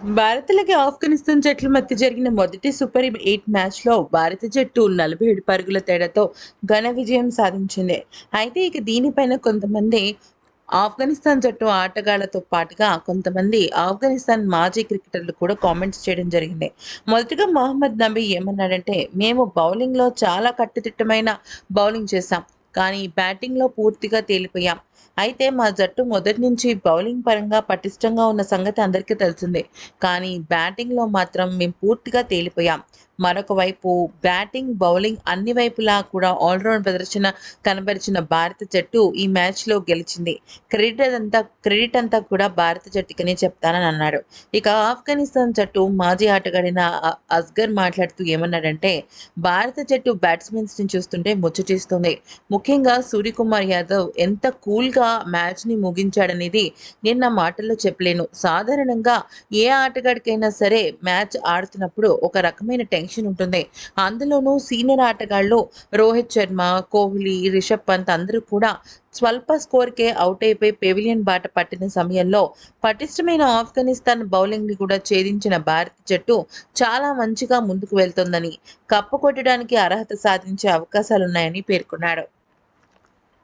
భారత్లకి ఆఫ్ఘనిస్తాన్ జట్ల మధ్య జరిగిన మొదటి సూపర్ ఎయిట్ మ్యాచ్లో భారత జట్టు నలభై ఏడు పరుగుల తేడాతో ఘన విజయం సాధించింది. అయితే ఇక దీనిపైన కొంతమంది ఆఫ్ఘనిస్తాన్ జట్టు ఆటగాళ్ళతో పాటుగా కొంతమంది ఆఫ్ఘనిస్తాన్ మాజీ క్రికెటర్లు కూడా కామెంట్స్ చేయడం జరిగింది. మొదటగా మహమ్మద్ నబీ ఏమన్నాడంటే మేము బౌలింగ్లో చాలా కట్టుదిట్టమైన బౌలింగ్ చేశాం. కానీ బ్యాటింగ్లో పూర్తిగా తేలిపోయాం. అయితే మా జట్టు మొదటి నుంచి బౌలింగ్ పరంగా పటిష్టంగా ఉన్న సంగతి అందరికీ తెలిసిందే. కానీ బ్యాటింగ్లో మాత్రం మేము పూర్తిగా తేలిపోయాం. మరొక వైపు బ్యాటింగ్ బౌలింగ్ అన్ని వైపులా కూడా ఆల్రౌండ్ ప్రదర్శన కనబరిచిన భారత జట్టు ఈ మ్యాచ్లో గెలిచింది. క్రెడిట్ అంతా క్రెడిట్ అంతా కూడా భారత జట్టుకనే చెప్తానని అన్నాడు. ఇక ఆఫ్ఘనిస్తాన్ జట్టు మాజీ ఆటగాడిన అస్గర్ మాట్లాడుతూ ఏమన్నాడంటే భారత జట్టు బ్యాట్స్మెన్స్ని చూస్తుంటే ముచ్చటిస్తుంది. ముఖ్యంగా సూర్యకుమార్ యాదవ్ ఎంత కూల్గా మ్యాచ్ని ముగించాడనేది నేను నా మాటల్లో చెప్పలేను. సాధారణంగా ఏ ఆటగాడికైనా సరే మ్యాచ్ ఆడుతున్నప్పుడు ఒక రకమైన టెన్షన్ ఉంటుంది. అందులోనూ సీనియర్ ఆటగాళ్ళు రోహిత్ శర్మ కోహ్లీ రిషబ్ పంత్ అందరూ కూడా స్వల్ప స్కోర్కే అవుట్ అయిపోయి పెవిలియన్ బాట పట్టిన సమయంలో పటిష్టమైన ఆఫ్ఘనిస్తాన్ బౌలింగ్ని కూడా ఛేదించిన భారత జట్టు చాలా మంచిగా ముందుకు వెళ్తోందని కప్పు కొట్టడానికి అర్హత సాధించే అవకాశాలున్నాయని పేర్కొన్నాడు.